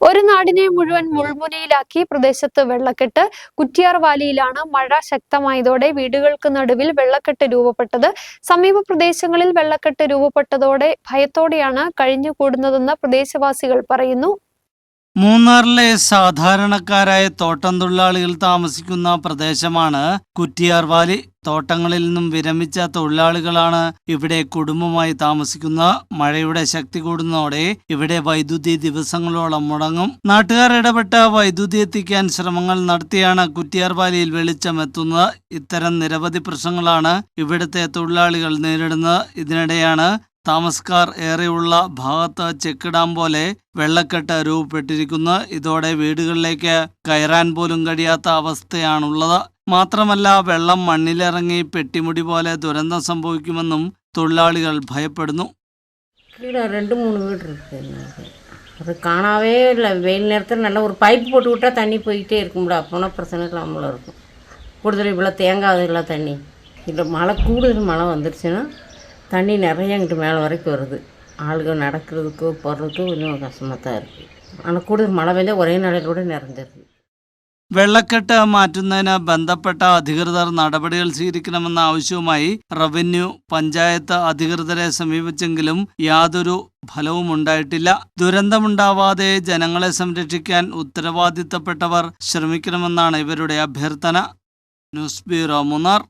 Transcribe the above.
ഒരു നാടിനെ മുഴുവൻ മുൾമുനയിലാക്കി പ്രദേശത്ത് വെള്ളക്കെട്ട് കുറ്റിയാർ വാലിയിലാണ് മഴ ശക്തമായതോടെ വീടുകൾക്ക് നടുവിൽ വെള്ളക്കെട്ട് രൂപപ്പെട്ടത്. സമീപ പ്രദേശങ്ങളിൽ വെള്ളക്കെട്ട് രൂപപ്പെട്ടതോടെ ഭയത്തോടെയാണ് കഴിഞ്ഞുകൂടുന്നതെന്ന് പ്രദേശവാസികൾ പറയുന്നു. മൂന്നാറിലെ സാധാരണക്കാരായ തോട്ടം തൊഴിലാളികൾ താമസിക്കുന്ന പ്രദേശമാണ് കുറ്റിയാർ വാലി തോട്ടങ്ങളിൽ നിന്നും വിരമിച്ച തൊഴിലാളികളാണ് ഇവിടെ കുടുംബമായി താമസിക്കുന്ന. മഴയുടെ ശക്തി കൂടുന്നതോടെ ഇവിടെ വൈദ്യുതി ദിവസങ്ങളോളം മുടങ്ങും. നാട്ടുകാർ ഇടപെട്ട വൈദ്യുതി എത്തിക്കാൻ ശ്രമങ്ങൾ നടത്തിയാണ് കുറ്റിയാർ വാലിയിൽ വെളിച്ചം എത്തുന്നത്. ഇത്തരം നിരവധി പ്രശ്നങ്ങളാണ് ഇവിടുത്തെ തൊഴിലാളികൾ നേരിടുന്നത്. ഇതിനിടെയാണ് താമസക്കാർ ഏറെയുള്ള ഭാഗത്ത് ചെക്ക് ഡാം പോലെ വെള്ളക്കെട്ട് രൂപപ്പെട്ടിരിക്കുന്നു ഇതോടെ വീടുകളിലേക്ക് കയറാൻ പോലും കഴിയാത്ത അവസ്ഥയാണുള്ളത് മാത്രമല്ല വെള്ളം മണ്ണിലിറങ്ങി പെട്ടിമുടി പോലെ ദുരന്തം സംഭവിക്കുമെന്നും തൊഴിലാളികൾ ഭയപ്പെടുന്നു கீழே ரெண்டு மூணு வீடு இருக்குது எங்களுக்கு அது காணாவே இல்லை வெயில் நேரத்தில் நல்லா ஒரு பைப் போட்டு விட்டால் தண்ணி போய்கிட்டே இருக்கும்ல அப்போனா பிரச்சனை இல்லாமல் இருக்கும் கூடுதல் இவ்வளோ தேங்காதுல தண்ணி இல்லை மழை கூடுதல் மழை வந்துருச்சுன்னா தண்ணி நிறைய இங்கிட்டு மேலே வரைக்கும் வருது ஆளுங்க நடக்கிறதுக்கோ போகிறதுக்கோ கொஞ்சம் கஷ்டமாக தான் இருக்குது ஆனால் கூடுதல் மழை பெய்தால் ஒரே நாளையில் கூட நிறைஞ்சிருது വെള്ളക്കെട്ട് മാറ്റുന്നതിന് ബന്ധപ്പെട്ട അധികൃതർ നടപടികൾ സ്വീകരിക്കണമെന്ന ആവശ്യവുമായി റവന്യൂ പഞ്ചായത്ത് അധികൃതരെ സമീപിച്ചെങ്കിലും യാതൊരു ഫലവും ഉണ്ടായിട്ടില്ല ദുരന്തമുണ്ടാവാതെ ജനങ്ങളെ സംരക്ഷിക്കാൻ ഉത്തരവാദിത്തപ്പെട്ടവർ ശ്രമിക്കണമെന്നാണ് ഇവരുടെ അഭ്യർത്ഥന ന്യൂസ് ബ്യൂറോ മൂന്നാർ